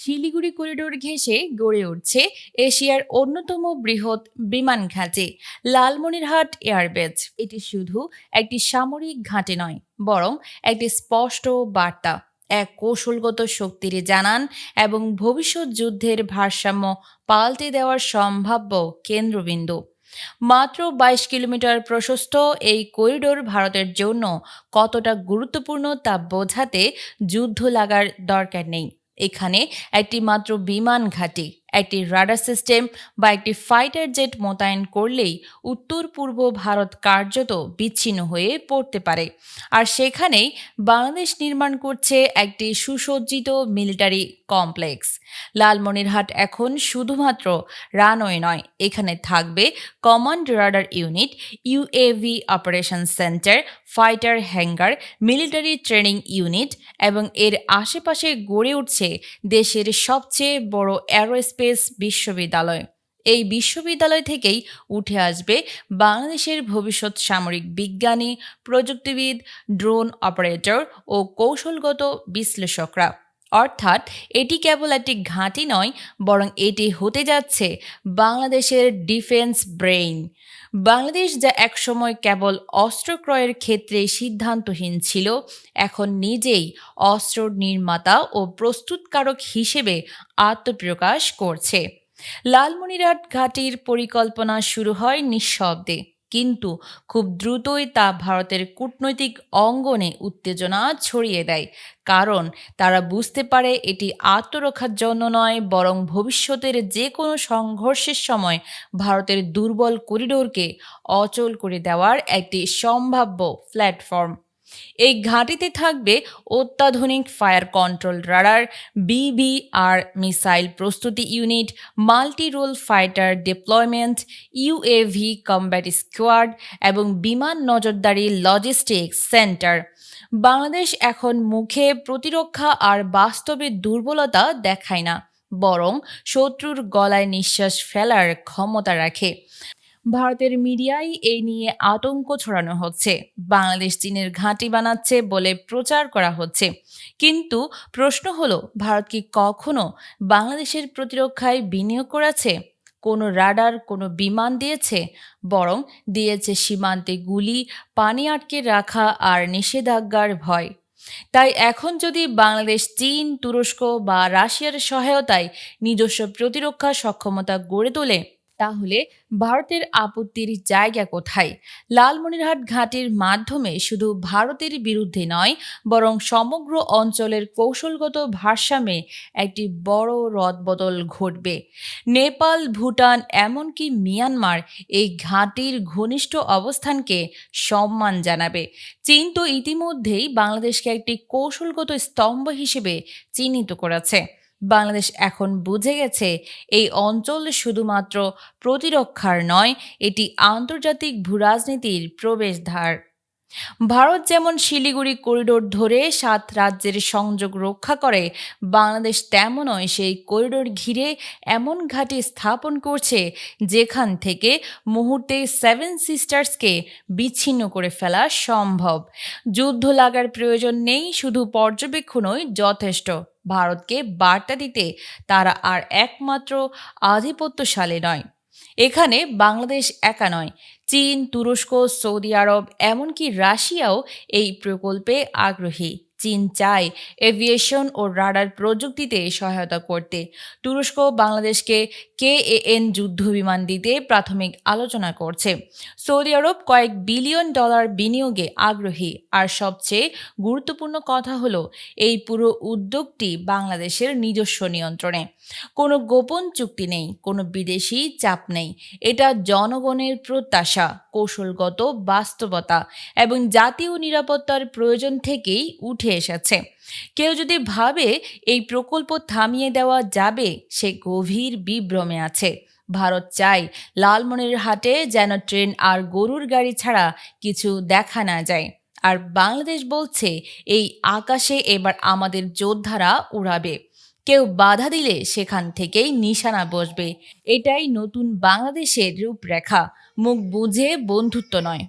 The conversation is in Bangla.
শিলিগুড়ি করিডোর ঘেঁষে গড়ে উঠছে এশিয়ার অন্যতম বৃহৎ বিমান ঘাঁটি, লালমনিরহাট এয়ারবেজ এটি শুধু একটি সামরিক ঘাঁটি নয়, বরং একটি স্পষ্ট বার্তা, এক কৌশলগত শক্তির জানান এবং ভবিষ্যৎ যুদ্ধের ভারসাম্য পাল্টে দেওয়ার সম্ভাব্য কেন্দ্রবিন্দু। মাত্র বাইশ কিলোমিটার প্রশস্ত এই করিডোর ভারতের জন্য কতটা গুরুত্বপূর্ণ তা বোঝাতে যুদ্ধ লাগার দরকার নেই। এখানে একটি মাত্র বিমান ঘাঁটি একটি রাডার সিস্টেম বা একটি ফাইটার জেট মোতায়েন করলেই উত্তর পূর্ব ভারত কার্যত বিচ্ছিন্ন হয়ে পড়তে পারে। আর সেখানেই বাংলাদেশ নির্মাণ করছে একটি সুসজ্জিত মিলিটারি কমপ্লেক্স। লালমনিরহাট এখন শুধুমাত্র রানওয়ে নয়, এখানে থাকবে command radar unit UAV operation centre, fighter hangar, military training unit এবং এর আশেপাশে গড়ে উঠছে দেশের সবচেয়ে বড় অ্যারোস্পেস বিশ্ববিদ্যালয়। এই বিশ্ববিদ্যালয় থেকেই উঠে আসবে বাংলাদেশের ভবিষ্যৎ সামরিক বিজ্ঞানী, প্রযুক্তিবিদ, ড্রোন অপারেটর ও কৌশলগত বিশ্লেষকরা। অর্থাৎ এটি কেবল একটি ঘাঁটি নয়, বরং এটি হতে যাচ্ছে বাংলাদেশের ডিফেন্স ব্রেইন। বাংলাদেশ যা একসময় কেবল অস্ত্র ক্রয়ের ক্ষেত্রে সিদ্ধান্তহীন ছিল, এখন নিজেই অস্ত্র নির্মাতা ও প্রস্তুতকারক হিসেবে আত্মপ্রকাশ করছে। লালমনিরহাট ঘাটির পরিকল্পনা শুরু হয় নিঃশব্দে। কিন্তু খুব দ্রুতই তা ভারতের কূটনৈতিক অঙ্গনে উত্তেজনা ছড়িয়ে দেয়। কারণ তারা বুঝতে পারে এটি আত্মরক্ষার জন্য নয়, বরং ভবিষ্যতের যে কোনো সংঘর্ষের সময় ভারতের দুর্বল করিডোরকে অচল করে দেওয়ার একটি সম্ভাব্য প্ল্যাটফর্ম। এই ঘাঁটিতে থাকবে অত্যাধুনিক fire control radar BBR missile প্রস্তুতি unit multi role fighter deployment UAV combat squad এবং বিমান নজরদারি লজিস্টিক্স সেন্টার। বাংলাদেশ এখন মুখে প্রতিরক্ষা আর বাস্তবে দুর্বলতা দেখায় না, বরং শত্রুর গলায় নিঃশ্বাস ফেলার ক্ষমতা রাখে। ভারতের মিডিয়ায় এই নিয়ে আতঙ্ক ছড়ানো হচ্ছে। বাংলাদেশ চীনের ঘাঁটি বানাচ্ছে বলে প্রচার করা হচ্ছে। কিন্তু প্রশ্ন হলো, ভারত কি কখনো বাংলাদেশের প্রতিরক্ষায় বিনিয়োগ করেছে? কোনো রাডার, কোনো বিমান দিয়েছে? বরং দিয়েছে সীমান্তে গুলি, পানি আটকে রাখা আর নিষেধাজ্ঞার ভয়। তাই এখন যদি বাংলাদেশ, চীন, তুরস্ক বা রাশিয়ার সহায়তায় নিজস্ব প্রতিরক্ষা সক্ষমতা গড়ে তোলে তাহলে ভারতের আপত্তির জায়গা কোথায়? লালমনিরহাট ঘাটির মাধ্যমে শুধু ভারতের বিরুদ্ধে নয়, বরং সমগ্র অঞ্চলের কৌশলগত ভারসাম্যে একটি বড় রদবদল ঘটবে। নেপাল, ভুটান, এমনকি মিয়ানমার এই ঘাটির ঘনিষ্ঠ অবস্থানকে সম্মান জানাবে। চীন তো ইতিমধ্যেই বাংলাদেশকে একটি কৌশলগত স্তম্ভ হিসেবে চিহ্নিত করেছে। বাংলাদেশ এখন বুঝে গেছে এই অঞ্চল শুধুমাত্র প্রতিরক্ষার নয়, এটি আন্তর্জাতিক ভূরাজনীতির প্রবেশদ্বার। ভারত যেমন শিলিগুড়ি করিডোর ধরে সাত রাজ্যের সংযোগ রক্ষা করে, বাংলাদেশ তেমনই সেই করিডোর ঘিরে এমন ঘাঁটি স্থাপন করছে যেখান থেকে মুহূর্তে সেভেন সিস্টার্সকে বিচ্ছিন্ন করে ফেলা সম্ভব। যুদ্ধ লাগার প্রয়োজন নেই, শুধু পর্যবেক্ষণই যথেষ্ট। ভারতকে বার্তা দিতে তারা আর একমাত্র আধিপত্যশালী নয়। এখানে বাংলাদেশ একা নয়, চীন, তুরস্ক, সৌদি আরব, এমনকি রাশিয়াও এই প্রকল্পে আগ্রহী। চীন চায় এভিয়েশন ও রাডার প্রযুক্তিতে সহায়তা করতে। তুরস্ক বাংলাদেশকে কে এন যুদ্ধ বিমান দিতে প্রাথমিক আলোচনা করছে। সৌদি আরব কয়েক বিলিয়ন ডলার বিনিয়োগে আগ্রহী। আর সবচেয়ে গুরুত্বপূর্ণ কথা হলো, এই পুরো উদ্যোগটি বাংলাদেশের নিজস্ব নিয়ন্ত্রণে। কোনো গোপন চুক্তি নেই, কোনো বিদেশি চাপ নেই। এটা জনগণের প্রত্যাশা, কৌশলগত বাস্তবতা এবং জাতীয় নিরাপত্তার প্রয়োজন থেকেই উঠে এসেছে। কেউ যদি ভাবে এই প্রকল্প থামিয়ে দেওয়া যাবে, সে গভীর বিভ্রমে আছে। ভারত চাই লালমনের হাটে যেন ট্রেন আর গরুর গাড়ি ছাড়া কিছু দেখা না যায়। আর বাংলাদেশ বলছে, এই আকাশে এবার আমাদের যোদ্ধারা উড়াবে। কেউ বাধা দিলে সেখান থেকেই নিশানা বসবে। এটাই নতুন বাংলাদেশের রূপরেখা। মুখ বুঝে বন্ধুত্ব নয়।